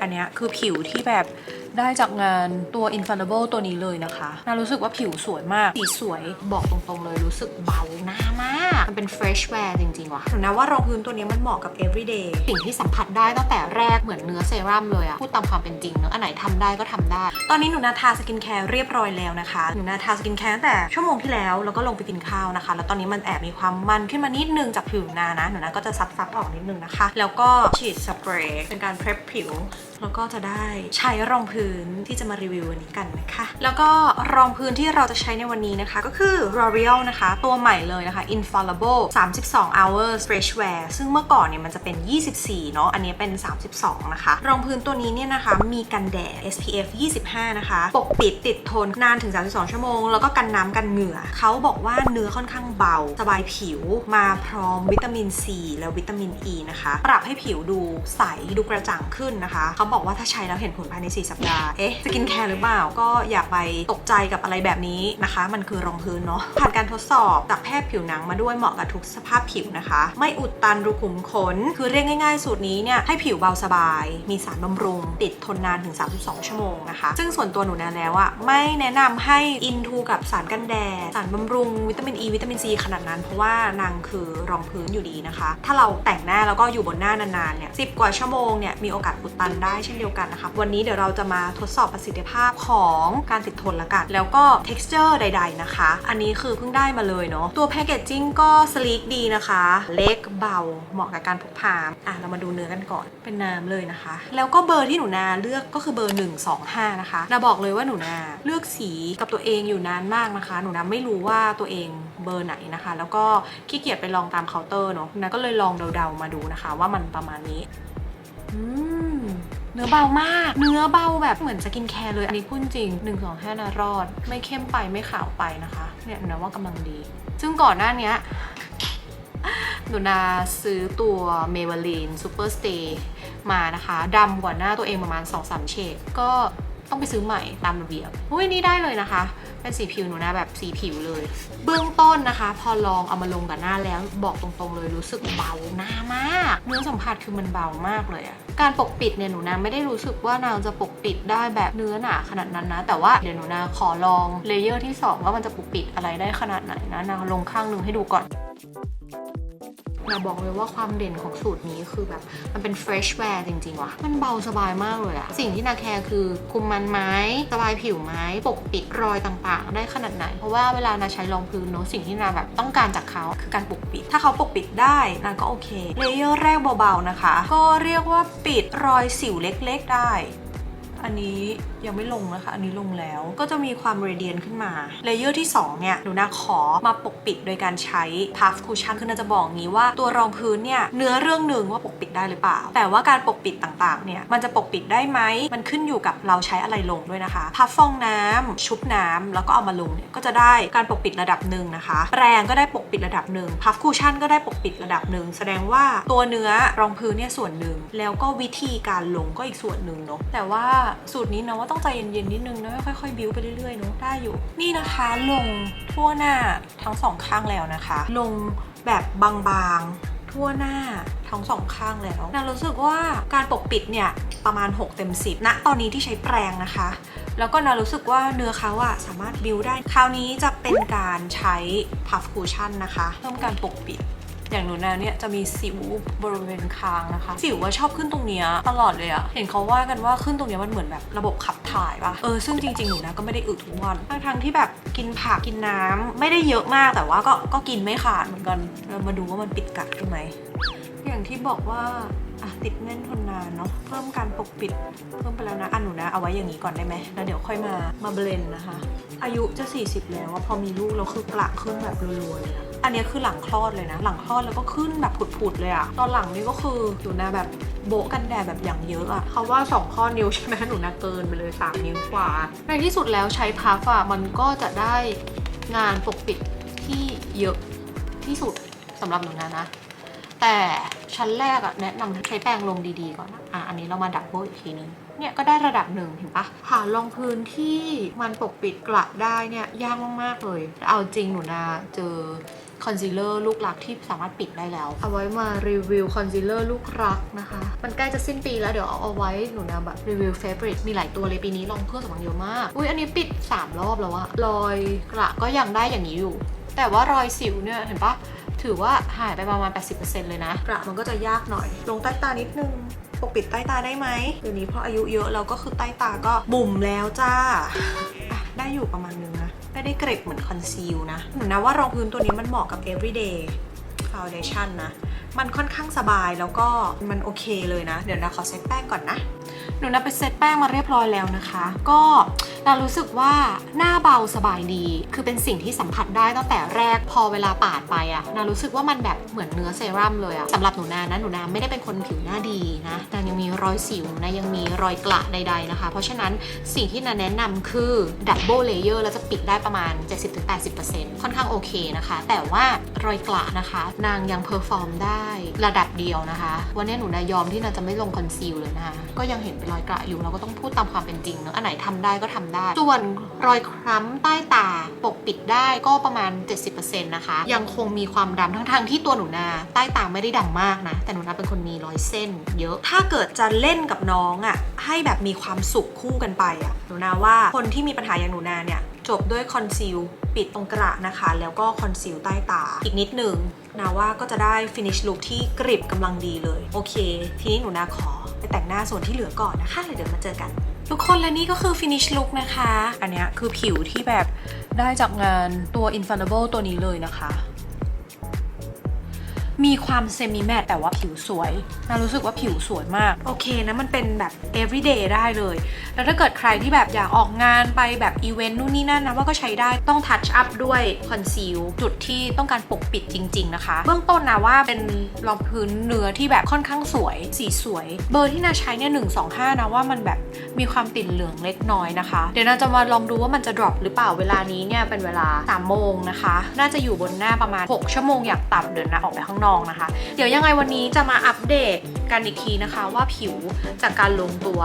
อันเนี้ยคือผิวที่แบบได้จากงานตัว Infallible ตัวนี้เลยนะคะน่ารู้สึกว่าผิวสวยมาก สีสวยบอกตรงๆเลยรู้สึกเบาหน้ามาก มันเป็น fresh wear จริงๆว่ะหนูนะว่ารองพื้นตัวนี้มันเหมาะกับ everyday สิ่งที่สัมผัสได้ตั้งแต่แรกเหมือนเนื้อเซรั่มเลยอะพูดตามความเป็นจริงเนอะอันไหนทำได้ก็ทำได้ ตอนนี้หนูนาทาสกินแคร์เรียบร้อยแล้วนะคะหนูนาทาสกินแคร์ตั้งแต่ชั่วโมงที่แล้วแล้วก็ลงไปกินข้าวนะคะ แล้วตอนนี้มันแอบมีความมันขึ้นมานิดนึงจากผิวหนูนานะหนูนาก็จะซับซับๆออกนิดนึงนะคะ แล้วก็ฉีดสเปรย์เป็นการเพรสผิว แล้วก็จะได้ใช้รองพื้นที่จะมารีวิววันนี้กันนะคะ แล้วก็รองพื้นที่เราจะใช้ในวันนี้นะคะ ก็คือ L'Oreal นะคะ ตัวใหม่เลยนะคะ Infallible 32 hours fresh wear ซึ่งเมื่อก่อนเนี่ยมันจะเป็น 24 เนาะอันนี้เป็น 32 นะคะ รองพื้นตัวนี้เนี่ยนะคะ มีกันแดด SPF 25 นะคะ ปกปิดติดทนนานถึง 32 ชั่วโมง แล้วก็กันน้ำกันเหงื่อ เขาบอกว่าเนื้อค่อนข้างเบา สบายผิวมาพร้อมวิตามิน C และวิตามิน E นะคะ ปรับให้ผิวดูใสดูกระจ่างขึ้นนะคะ เขาบอกว่าถ้าใช้แล้วเห็นผลภายใน 4 สัปดาห์เอ๊ะสกินแคร์หรือเปล่า ก็อย่าไปตกใจกับอะไรแบบนี้นะคะ มันคือรองพื้นเนาะ ผ่านการทดสอบจากแพทย์ผิวหนังมาด้วยเหมาะกับทุกสภาพผิวนะคะ ไม่อุดตันรูขุมขน คือเรียกง่ายๆ สูตรนี้เนี่ยให้ผิวเบาสบาย มีสารบำรุง ติดทนนานถึง 32 ชั่วโมงนะคะ ซึ่งส่วนตัวหนูนาแล้วอะไม่แนะนำให้อินทูกับสารกันแดด สารบำรุงวิตามินอ e, ีวิตามินซีขนาดนั้น เพราะว่านางคือรองพื้นอยู่ดีนะคะ ถ้าเราแต่งหน้าแล้วก็อยู่บนหน้านานๆเนี่ยสิกว่าชั่วโมงเนี่ยมีโอกาสอุดตันได้เช่นเดียวกันนะคะ วันนี้เดี๋ยวเราจะมาทดสอบประสิทธิภาพของการติดทนละกัน แล้วก็ texture ใด ๆ นะคะ อันนี้คือเพิ่งได้มาเลยเนาะ ตัวแพคเกจจิ้งก็สลีกดีนะคะ เล็กเบา เหมาะกับการพกพาอะ เรามาดูเนื้อกันก่อน เป็นน้ำเลยนะคะ แล้วก็เบอร์ที่หนูนาเลือกก็คือเบอร์ 125 นะคะนาบอกเลยว่าหนูนาเลือกสีกับตัวเองอยู่นานมากนะคะ หนูนาไม่รู้ว่าตัวเองเบอร์ไหนนะคะ แล้วก็ขี้เกียจไปลองตามเคาน์เตอร์เนาะนาก็เลยลองเดาๆมาดูนะคะ ว่ามันประมาณนี้ อืม เนื้อเบามาก เนื้อเบาแบบเหมือนสกินแคร์เลย อันนี้พูดจริง1 2 5นารอด ไม่เข้มไปไม่ขาวไปนะคะ เนี่ยนะว่ากำลังดี ซึ่งก่อนหน้านี้หนูนาซื้อตัว Maybelline Super Stay มานะคะดำกว่าหน้าตัวเองประมาณ 2-3 เฉดก็ ต้องไปซื้อใหม่ตามระเบียบอุ้ยนี่ได้เลยนะคะ เป็นสีผิวหนูนาแบบสีผิวเลย เบื้องต้นนะคะ พอลองเอามาลงกับหน้าแล้วบอกตรงๆเลยรู้สึกเบาหน้ามากเนื้อสัมผัสคือมันเบามากเลยอะการปกปิดเนี่ยหนูนาไม่ได้รู้สึกว่านางจะปกปิดได้แบบเนื้อหนาขนาดนั้นนะ แต่ว่าเดี๋ยวหนูนาขอลองเลเยอร์ที่สองว่ามันจะปกปิดอะไรได้ขนาดไหนนะนางลงข้างหนึงให้ดูก่อน นาบอกเลยว่าความเด่นของสูตรนี้คือแบบมันเป็น fresh wear จริง ๆ ว่ะ มันเบาสบายมากเลยอะสิ่งที่นาแคร์คือคุมมันไหมสบายผิวไหมปกปิดรอยต่างๆ ได้ขนาดไหน เพราะว่าเวลานาใช้รองพื้นเนอะสิ่งที่นาแบบต้องการจากเขาคือการปกปิด ถ้าเขาปกปิดได้นาก็โอเคเลเยอร์แรกเบาๆนะคะ ก็เรียกว่าปิดรอยสิวเล็ก ๆ ได้ อันนี้ยังไม่ลงนะคะ อันนี้ลงแล้วก็จะมีความเรเดียนขึ้นมาเลเยอร์ที่ 2 เนี่ยหนูนาขอมาปกปิดโดยการใช้ puff cushion คือนาจะบอกงี้ว่าตัวรองพื้นเนี่ยเนื้อเรื่องหนึ่งว่าปกปิดได้หรือเปล่า แต่ว่าการปกปิดต่างๆเนี่ยมันจะปกปิดได้ไหมมันขึ้นอยู่กับเราใช้อะไรลงด้วยนะคะพัฟฟองน้ำชุบน้ำแล้วก็เอามาลงเนี่ยก็จะได้การปกปิดระดับหนึ่งนะคะแปรงก็ได้ปกปิดระดับหนึ่งพัฟคูชั่นก็ได้ปกปิดระดับหนึ่งแสดงว่าตัวเนื้อรองพื้นเนี่ยส่วนหนึ่งแล้วก็วิธีการลงก็อีกส่วนหนึ่งเนาะแต่ว่าสูตรนี้นะว่าต้องใจเย็นๆนิดนึงนะค่อยๆบิ้วไปเรื่อยๆเนาะได้อยู่ นี่นะคะลงทั่วหน้าทั้งสองข้างแล้วนะคะ ลงแบบบางๆทั่วหน้าทั้งสองข้างแล้วนารู้สึกว่าการปกปิดเนี่ยประมาณ 6 เต็ม 10ณตอนนี้ที่ใช้แปรงนะคะ แล้วก็นารู้สึกว่าเนื้อเขาอะสามารถบิวได้ คราวนี้จะเป็นการใช้พัฟคูชั่นนะคะเพิ่มการปกปิด อย่างหนูนาเนี่ยจะมีสิวบริเวณคางนะคะ สิวว่าชอบขึ้นตรงเนี้ยตลอดเลยอะเห็นเขาว่ากันว่าขึ้นตรงเนี้ยมันเหมือนแบบระบบขับถ่ายปะเออซึ่งจริงๆหนูนะก็ไม่ได้อึทุกวันทั้งทั้งที่แบบกินผักกินน้ำไม่ได้เยอะมากแต่ว่าก็ก็กินไม่ขาดเหมือนกันเรามาดูว่ามันปิดกัดใช่ไหมอย่างที่บอกว่า อะติดแน่นทนนานเนาะเพิ่มการปกปิดเพิ่มไปแล้วนะอันหนูนะเอาไว้อย่างนี้ก่อนได้ไหมแล้วเดี๋ยวค่อยมามาเบลนนะคะ อายุจะ 40 แล้วอะพอมีลูกแล้วคือกระขึ้นแบบรัวๆเลยอะอันนี้คือหลังคลอดเลยนะ หลังคลอดแล้วก็ขึ้นแบบผุดๆเลยอะตอนหลังนี่ก็คือหนูนาแบบโบะกันแดดแบบอย่างเยอะอะเขาว่า 2 ข้อนิ้วใช่ไหมหนูนาเกินไปเลย 3 นิ้วกว่า ในที่สุดแล้วใช้พัฟอะมันก็จะได้งานปกปิดที่เยอะที่สุดสำหรับหนูนานะ แต่ชั้นแรกอะแนะนำใช้แปรงลงดีๆก่อนนะอะอันนี้เรามาดับเบิลอีกทีนึงเนี่ยก็ได้ระดับหนึ่งเห็นปะหารองพื้นที่มันปกปิดกระได้เนี่ยยากมากๆเลย เอาจริงหนูนาเจอคอนซีลเลอร์ลูกรักที่สามารถปิดได้แล้ว เอาไว้มารีวิวคอนซีลเลอร์ลูกรักนะคะ มันใกล้จะสิ้นปีแล้วเดี๋ยวเอาเอาไว้หนูนะแบบรีวิวเฟ v o r i t e มีหลายตัวเลยปีนี้ลองเครื่อสำองเยอะมาก อุ้ยอันนี้ปิด 3 รอบแล้วอะรอยกระก็ยังได้อย่างนี้อยู่ แต่ว่ารอยสิวเนี่ยเห็นปะ ถือว่าหายไปประมาณ 80%เลยนะกระมันก็จะยากหน่อย ลงใต้ตานิดนึงปกปิดใต้ตาได้ไหมเดี๋ยวนี้พออายุเยอะเราก็คือใต้ตาก็บุ่มแล้วจ้าอะได้อยู่ประมาณนึงนะไม่ได้เกร็บเหมือนคอนซีลนะหนูนะว่ารองพื้นตัวนี้มันเหมาะกับ everyday foundation นะ มันค่อนข้างสบายแล้วก็มันโอเคเลยนะ เดี๋ยวนะขอเซตแป้งก่อนนะ หนูนะไปเซตแป้งมาเรียบร้อยแล้วนะคะ ก็ เรารู้สึกว่าหน้าเบาสบายดี คือเป็นสิ่งที่สัมผัสได้ตั้งแต่แรกพอเวลาปาดไปอะนารู้สึกว่ามันแบบเหมือนเนื้อเซรั่มเลยอะสำหรับหนูนานะหนูนาไม่ได้เป็นคนผิวหน้าดีนะนายังมีรอยสิวนะยังมีรอยกระใด ๆนะคะ เพราะฉะนั้นสิ่งที่นาแนะนำคือดับเบิลเลเยอร์แล้วจะปิดได้ประมาณ 70-80%ค่อนข้างโอเคนะคะ แต่ว่ารอยกระนะคะ นางยังเพอร์ฟอร์มได้ระดับเดียวนะคะ วันนี้หนูนายอมที่นาจะไม่ลงคอนซีลเลยนะคะก็ยังเห็นเป็นรอยกระอยู่เราก็ต้องพูดตามความเป็นจริงเนอะอันไหนทำได้ก็ทำได้ ส่วนรอยคล้ำใต้ตาปกปิดได้ก็ประมาณ 70%นะคะ ยังคงมีความดำทั้งๆที่ตัวหนูนาใต้ตาไม่ได้ดำมากนะ แต่หนูนาเป็นคนมีรอยเส้น เยอะ ถ้าเกิดจะเล่นกับน้องอะ่ะให้แบบมีความสุขคู่กันไปอะ่ะหนูนาว่าคนที่มีปัญหาอย่างหนูนาเนี่ยจบด้วยคอนซีลปิดตรงกระนะคะ แล้วก็คอนซีลใต้ตา อีกนิดหนึ่งนาว่าก็จะได้ฟินิชลุคที่กริบกำลังดีเลย โอเค ทีนี้หนูนาขอไปแต่งหน้าส่วนที่เหลือก่อนนะคะแล้วเดี๋ยวมาเจอกัน ทุกคนและนี่ก็คือ finish look นะคะ อันเนี้ยคือผิวที่แบบได้จากงานตัว infallible ตัวนี้เลยนะคะ มีความเซมิแมตแต่ว่าผิวสวยนารู้สึกว่าผิวสวยมาก โอเคนะมันเป็นแบบ everyday ได้เลย แล้วถ้าเกิดใครที่แบบอยากออกงานไปแบบอีเวนต์นู่นนี่นั่นนะว่าก็ใช้ได้ต้อง touch up ด้วยคอนซีลจุดที่ต้องการปกปิดจริง ๆ นะคะ เบื้องต้นนะว่าเป็นรองพื้นเนื้อที่แบบค่อนข้างสวย สีสวย เบอร์ที่นาใช้เนี่ยหนึ่งสองห้านะว่ามันแบบมีความติดเหลืองเล็กน้อยนะคะ เดี๋ยวนาจะมาลองดูว่ามันจะ drop หรือเปล่าเวลานี้เนี่ยเป็นเวลา3โมงนะคะ น่าจะอยู่บนหน้าประมาณ 6 ชั่วโมงอย่างต่ำเดินนะออกไปข้างนอกนะคะ เดี๋ยวยังไงวันนี้จะมาอัปเดตกันอีกทีนะคะ ว่าผิวจากการลงตัว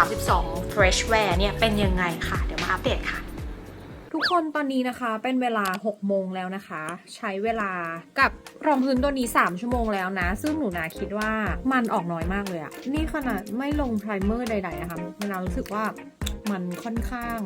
32 Fresh Wear เนี่ยเป็นยังไงค่ะ เดี๋ยวมาอัปเดตค่ะ ทุกคนตอนนี้นะคะเป็นเวลา 6 โมงแล้วนะคะ ใช้เวลากับรองพื้นตัวนี้ 3 ชั่วโมงแล้วนะ ซึ่งหนูนาคิดว่ามันออกน้อยมากเลยอะนี่ขนาดไม่ลงไพรเมอร์ใดๆนะคะหนูนารู้สึกว่ามันค่อนข้าง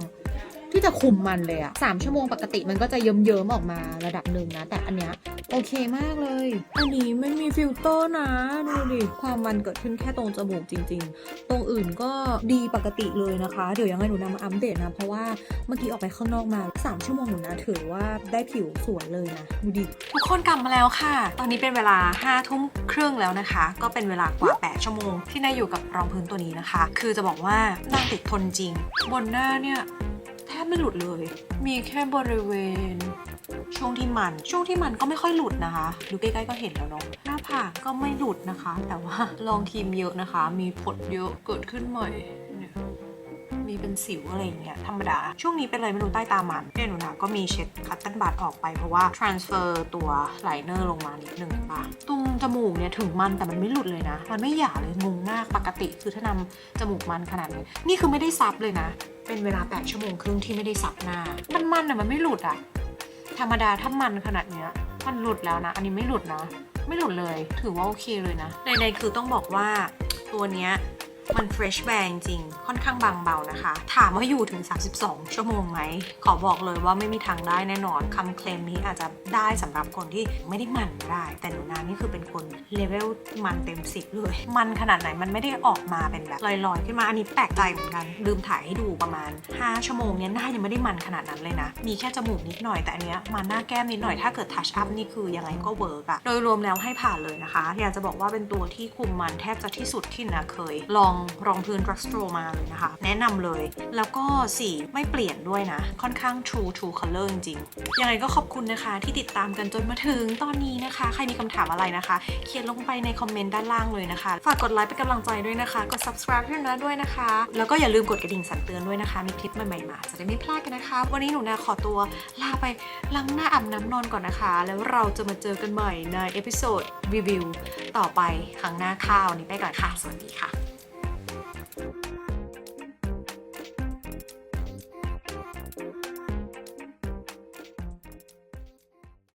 ที่จะคุมมันเลยอะสามชั่วโมงปกติมันก็จะเยิ้มๆออกมาระดับหนึ่งนะ แต่อันเนี้ยโอเคมากเลย อันนี้ไม่มีฟิลเตอร์นะ ดูดิ ความมันเกิดขึ้นแค่ตรงจมูกจริง ๆ ตรงอื่นก็ดีปกติเลยนะคะ เดี๋ยวยังไงหนูนำมาอัปเดตนะ เพราะว่าเมื่อกี้ออกไปข้างนอกมา 3 ชั่วโมงหนูนะถือว่าได้ผิวสวยเลยนะ ดูดิ ทุกคนกลับมาแล้วค่ะ ตอนนี้เป็นเวลา5้าทุ่มครึ่งแล้วนะคะ ก็เป็นเวลากว่า 8 ชั่วโมง ที่นายอยู่กับรองพื้นตัวนี้นะคะ คือจะบอกว่าหน้าติดทนจริง บนหน้าเนี่ยแท บไม่หลุดเลย มีแค่บริเวณ ช่วงที่มัน ช่วงที่มันก็ไม่ค่อยหลุดนะคะ ดูใกล้ๆก็เห็นแล้วเนาะ หน้าผากก็ไม่หลุดนะคะ แต่ว่าลองครีมเยอะนะคะ มีผดเยอะเกิดขึ้นใหม่เนี่ยมีเป็นสิวอะไรอย่างเงี้ยธรรมดา ช่วงนี้เป็นอะไรไม่รู้ใต้ตามันเนี่ยหนูนะก็มีเช็ดคัตตันบัตออกไปเพราะว่า transfer ตัวไลเนอร์ลงมานิดนึงป่ะตรงจมูกเนี่ยถึงมันแต่มันไม่หลุดเลยนะ มันไม่หย่าเลยงงมากปกติคือถ้านำจมูกมันขนาดนี้ นี่คือไม่ได้ซับเลยนะ เป็นเวลา 8 ชั่วโมงครึ่งที่ไม่ได้ซับหน้า มันมันอะมันไม่หลุดอะธรรมดาถ้ามันขนาดเนี้ยมันหลุดแล้วนะ อันนี้ไม่หลุดนะ ไม่หลุดเลย ถือว่าโอเคเลยนะ ในๆคือต้องบอกว่าตัวเนี้ย มัน fresh bang จริง ค่อนข้างบางเบานะคะ ถามว่าอยู่ถึง 32 ชั่วโมงไหม ขอบอกเลยว่าไม่มีทางได้แน่นอนคำเคลมนี้อาจจะได้สำหรับคนที่ไม่ได้มันก็ได้ แต่หนูนานี่คือเป็นคนเลเวลมันเต็ม 10 เลย มันขนาดไหนมันไม่ได้ออกมาเป็นแบบลอยๆ ขึ้นมาอันนี้แปลกใจเหมือนกันลืมถ่ายให้ดูประมาณ 5 ชั่วโมงเนี้ยหน้ายังไม่ได้มันขนาดนั้นเลยนะ มีแค่จมูกนิดหน่อยแต่อันเนี้ยมันหน้าแก้มนิดหน่อยถ้าเกิดทัชอัพนี่คือยังไงก็เวิร์กอะโดยรวมแล้วให้ผ่านเลยนะคะ อยากจะบอกว่าเป็นตัวที่คุมมันแทบจะที่สุดที่นาเคยลองรองพื้น drugstore มาเลยนะคะ แนะนำเลย แล้วก็สีไม่เปลี่ยนด้วยนะ ค่อนข้าง true true color จริงๆ ยังไงก็ขอบคุณนะคะ ที่ติดตามกันจนมาถึงตอนนี้นะคะ ใครมีคำถามอะไรนะคะ เขียนลงไปในคอมเมนต์ด้านล่างเลยนะคะ ฝากกดไลค์เป็นกำลังใจด้วยนะคะ กด subscribe ให้นะด้วยนะคะ แล้วก็อย่าลืมกดกระดิ่งสั่นเตือนด้วยนะคะ มีคลิปใหม่ๆมาจะได้ไม่พลาดกันนะคะ วันนี้หนูนาขอตัวลาไปล้างหน้าอาบน้ำนอนก่อนนะคะ แล้วเราจะมาเจอกันใหม่ในเอพิโซดรีวิวต่อไปครั้งหน้าค่ะวันนี้ไปก่อนค่ะ สวัสดีค่ะ